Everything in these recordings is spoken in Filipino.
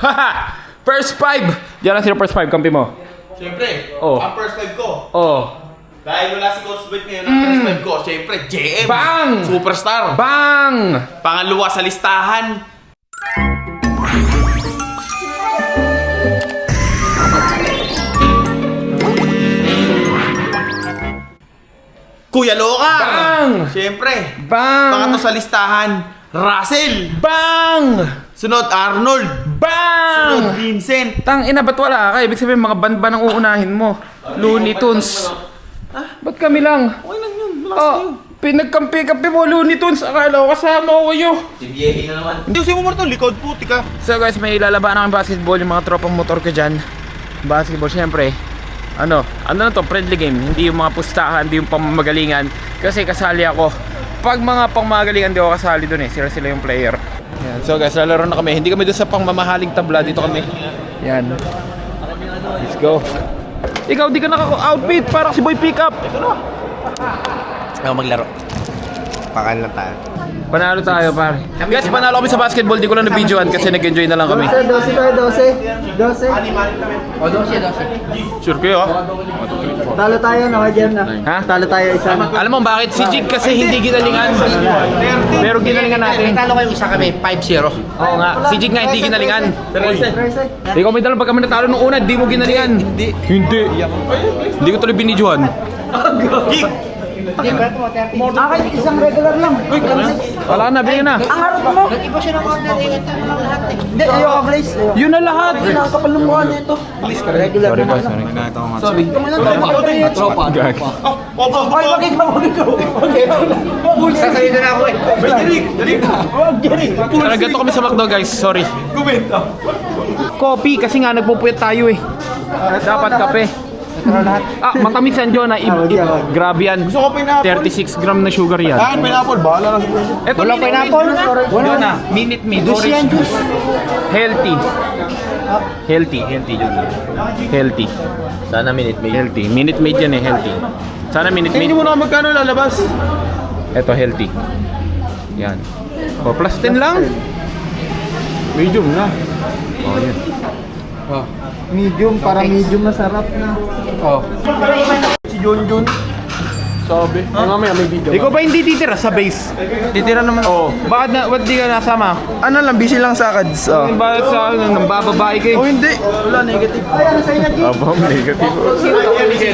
Haha! First five! Diyan lang sila first five, kampi mo. Siyempre, Oh. ang first five ko. Oh. Dahil wala si Coach Boyd ngayon, ang first five ko, siyempre, JM. Bang! Superstar. Bang! Pangalawa sa listahan. Kuya Loka! Bang! Siyempre, Bang! pangatlo sa listahan, Russell! Bang! Sunod, Arnold! Bang! Sunod, Vincent! Tang ina, ba't wala ka? Ibig sabihin, mga band ba ang uunahin mo? Looney Tunes. Ba't kami lang? Okay lang yun, malakas Oh, pinagkampi-kampi mo, Looney Tunes. Akala ko kasama ko kayo. Hindi kasi mo to, likod puti ka. So guys, may lalaban ng basketball yung mga tropang motor ko dyan. Basketball, syempre. Ano, ano na to, friendly game. Hindi yung mga pustahan, hindi yung pamagalingan. Kasi kasali ako. Pag mga pangmagalingan, di ako kasali dun eh. Sila sila yung player. Yan. So guys, lalaro na kami. Hindi kami dun sa pangmamahaling tabla. Dito kami. Yan. Let's go. Ikaw, di ka naka-outfit. Parang si Boy Pickup. Ako maglaro. Pakaan lang tayo. Panalo tayo, pare. Guys, panalo kami sa basketball. Di ko lang na-videoan kasi nag-enjoy na lang kami. 12 tayo, 12. 12. Sure kayo, ah? Talo tayo, naka-jam na. Ha? Talo tayo isa. Alam mo bakit? Si Jig kasi hindi ginalingan. Pero ginalingan natin. Talo kayo isa kami, 5-0. Oo nga. Si Jig nga hindi ginalingan. Verse. Ikaw may dalawa pag kami natalo nung una, di mo ginalingan. Hindi. Hindi. Hindi ko tuloy binidyohan. Akin, isang regular lang. Wala na, bigyan na. Ang harap mo. Nag-iba siya ng order, eh, ito na lang lahat eh. Hindi, ayoko. Ayoko. Yun na lahat. Nakakapal ng mukha nito. Regular Sorry na lang. sorry. Sorry. Tropa. Tropa. Ay, wag ikaw, wag ikaw. Wag ikaw. Sasalita na ako eh. Tara, ganito kami sa McDo guys, sorry. Coffee, kasi nga nagpupuyat tayo eh. Dapat kape. Ah, matamis yan, Jonah. I- i- grabe yan. Gusto ko pineapple. 36 gram na sugar yan. Kain pineapple, bahala lang. Ito, Walang Minute pineapple? Wala. Jonah, Minute Maid. Juice yan, Orange. juice. Healthy. Healthy, healthy yun. Healthy. Sana minute may. Healthy. Minute Maid yan eh, healthy. Sana Minute Maid. Hindi mo na magkano lalabas. Ito, healthy. Yan. O, plus 10 lang. Medium na. Oh, yun. Medium, para medium masarap na. Oh. Si Jun Jun. Sabi. Huh? Mamaya may video. Ikaw ba hindi titira sa base? Titira naman. Oo. Bakit na, ba't di ka nasama? Ano lang, busy lang sa akads. Oh. Ang bakit sa akin, nang bababae kayo? hindi. Wala, negative. Ay, ano sa'yo na, G? Aba, negative.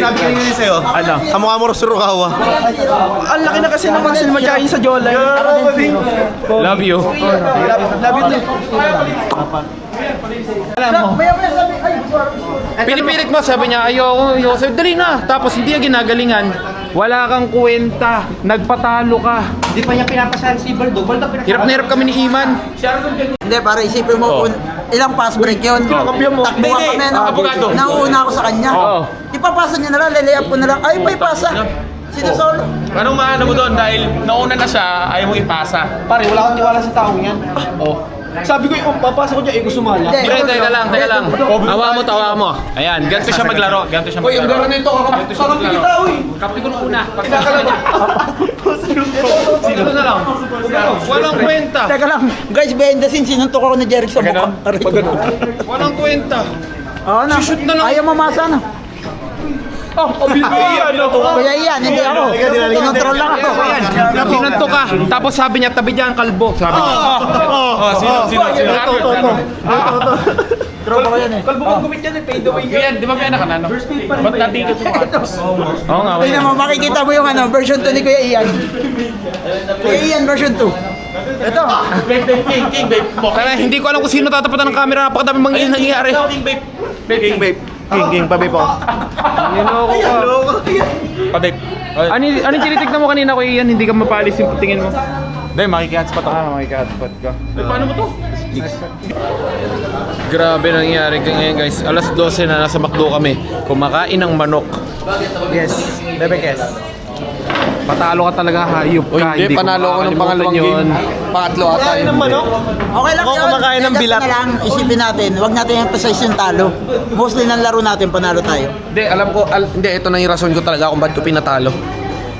Sabi ko yun sa'yo. Ano? Kamukha mo Rosurukawa. Ang laki na kasi ng muscle mo tsaka yung sa jawline. Love you. Labi ito. Alam mo, Maya maya sabi, ay, pinipilit mo, sabi niya, ayoko, ayoko. Sabi, dali na. Tapos hindi ka ginagalingan. Wala kang kwenta. Nagpatalo ka. Hindi pa niya pinapasahan si Baldo. Baldo pinapasal. Hirap na hirap kami ni Iman. Hindi, para isipin mo, Oh. un- ilang pass break yun. Kinakampyan mo. Takbuhan Hindi, kami? Ah, abogado. Nauuna ako sa kanya. Oo. Ipapasa niya na lang, lilay up ko na lang. Ay, pa ipasa. Sino solo? Anong maano mo doon? Dahil nauna na siya, ayaw mo ipasa. Pare, wala akong tiwala sa taong yan. Oh. Sabi ko yung papasa ko dyan, eh gusto sumali. Pre, teka lang, teka lang. Awa mo, tawa mo. Ayan, ganito siya maglaro. Ganito siya maglaro. Uy, ang garo nito. Ganito siya maglaro. Kapi ko nung una. Niya. Sino na lang? Walang kwenta. Teka lang, guys, behind the scenes, sinuntok ako ni Jeric sa mukha. Walang kwenta. Oo na. Shoot na lang. Ayaw mamasa na. Oh, Kaya yan, hindi ako. Kinontrol lang ako. Sinunto ka. Tapos sabi niya, tabi niya ang kalbo. Sabi niya. Oh, sino, sino, sino? Ito, ito, ito. Tropa ko yan eh. Kalbo kong gumit yan, eh, fade away yan. Di ba may anak ka na, no? Ba't natikot mo? Oo nga, Tingnan mo, makikita mo yung ano, version 2 ni Kuya Ian. Kuya Ian, version 2. Ito. King, king, babe. Kaya hindi ko alam kung sino tatapatan ng camera. Napakadami mga nangyayari. King, babe. King, babe. King, king, pabi po. Niloko ka. Pabe. Ano, ano yung tinitignan mo kanina ko yan? Hindi ka mapalis yung tingin mo. Hindi, makikihotspot ako. Ah, makikahotspot ka. Eh, paano mo to? Grabe nangyayari ngayon guys. Alas 12 na nasa McDo kami. Kumakain ng manok. Yes. Bebe Kes. Patalo ka talaga, hayop ka. hindi, ko panalo ako ng pangalawang yun. game. Pangatlo ata yun. Okay lang Ako yun. kumakain ng bilat. na lang, isipin natin, wag natin emphasize yung talo. Mostly ng laro natin, panalo tayo. Hindi, alam ko, al- hindi, ito na yung rason ko talaga kung ba't ko pinatalo.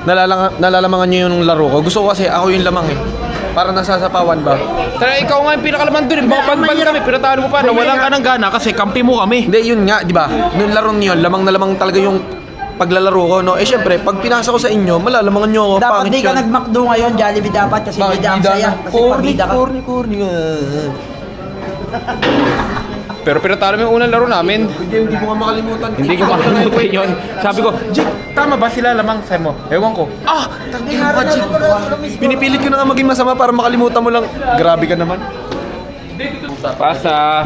Nalalang, nalalamangan nyo yung laro ko. Gusto ko kasi ako yung lamang eh. Para nasasapawan ba? Tara, ikaw nga yung pinakalaman doon. eh. Bang kami, pinatalo mo pa. Nawalan ka ng gana kasi kampi mo kami. Hindi, yun nga, di ba? Nung laro niyo, lamang na lamang talaga yung paglalaro ko, no? Eh, syempre, pag pinasa ko sa inyo, malalamangan nyo ako. Dapat pangit di ka yun. nag-McDo ngayon, Jollibee dapat kasi Bakit bida ang bida saya. na? Kasi Corny, pabida ka. corny, corny. Pero pinatalo mo yung unang laro namin. Hindi, hindi ko nga makalimutan. Hindi ko makalimutan yun. Sabi ko, Jake, tama ba sila lamang? Sabi mo, ewan ko. Ah! Tangin mo, Jig. Pinipilit ko na nga maging masama para makalimutan mo lang. Grabe ka naman. Pasa.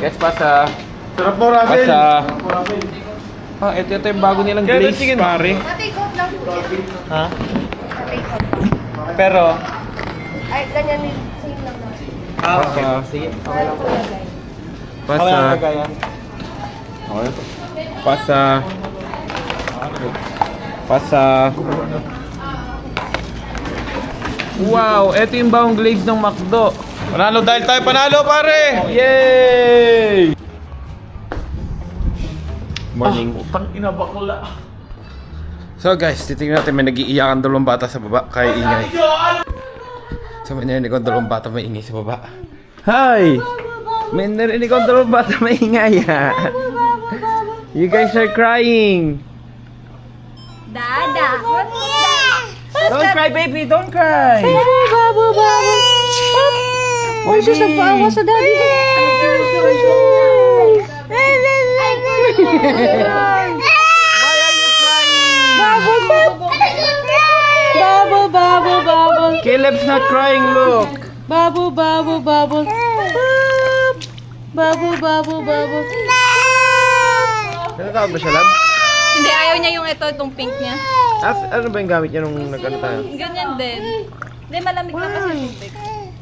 Yes, pasa. Sarap mo, Russell. Pasa. Ah, ito, ito yung bago nilang glaze, pare. Take out lang. Ha? Take out. Pero, Ay, ganyan din. Same lang naman. Pasa. sige. Parang kulagay. Pasa. Pasa. Pasa. Wow, ito yung bagong glaze ng McDo. Panalo dahil tayo panalo, pare! Yay! Morning. So guys, titingnan natin may nag-iiyakan dalawang bata sa baba kaya ingay. So may narinig ko dalawang bata may ingay sa baba. Hi! May narinig ko dalawang bata may ingay ha. You guys are crying. Dada. Don't cry baby, don't cry. Babu, babu. Oh, siya nagpaawa sa daddy. Babu, babu. Babu, babu, babu. Caleb's not crying, look. Babu, babu, babu. Babu, babu, babu. Tinatawag ba siya, lab? Hindi, ayaw niya yung ito, itong pink niya. As, ano ba yung gamit niya nung nag-ano tayo? Ganyan din. Hindi, malamig na kasi yung tubig.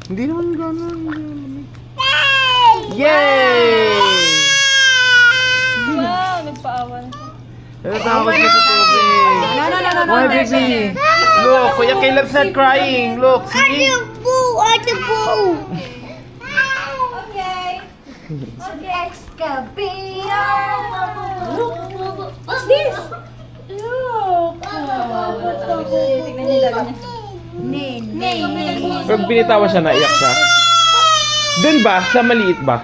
Hindi naman gano'n. Yay! Wow, nagpaawa na siya. Sa tubig. No, no, no, no, no. Why, baby? Look, Kuya Caleb's not crying. Look, see? Okay. What's this? Look. Tignan niya yung dalawa niya. Pag binitawa siya, naiyak siya. Dun ba? Sa maliit ba?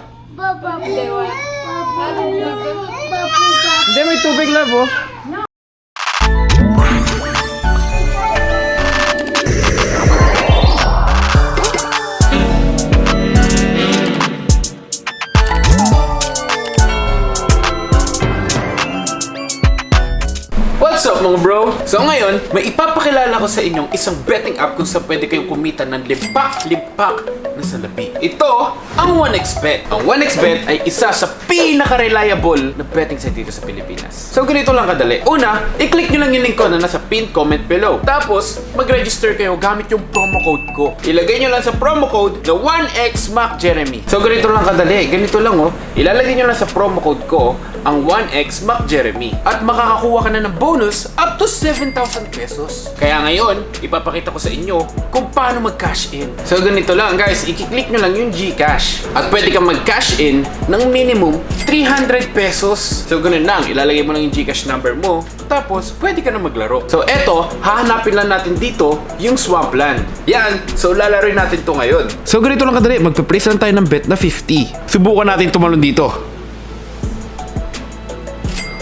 Hindi, may tubig love, oh. Mga bro? So ngayon, may ipapakilala ko sa inyong isang betting app kung saan pwede kayong kumita ng limpak-limpak na salapi. Ito ang 1xBet. Ang 1xBet ay isa sa pinaka-reliable na betting site dito sa Pilipinas. So ganito lang kadali. Una, i-click nyo lang yung link ko na nasa pinned comment below. Tapos, mag-register kayo gamit yung promo code ko. Ilagay nyo lang sa promo code na 1xMacJeremy. So ganito lang kadali. Ganito lang oh. Ilalagay nyo lang sa promo code ko ang 1xMacJeremy. At makakakuha ka na ng bonus up to 7,000 pesos. Kaya ngayon, ipapakita ko sa inyo kung paano mag-cash in. So ganito lang guys, i-click nyo lang yung GCash. At pwede kang mag-cash in ng minimum 300 pesos. So ganun lang, ilalagay mo lang yung GCash number mo. Tapos, pwede ka na maglaro. So eto, hahanapin lang natin dito yung Swampland. Yan, so lalaroin natin to ngayon. So ganito lang kadali, magpa-place lang tayo ng bet na 50. Subukan natin tumalon dito.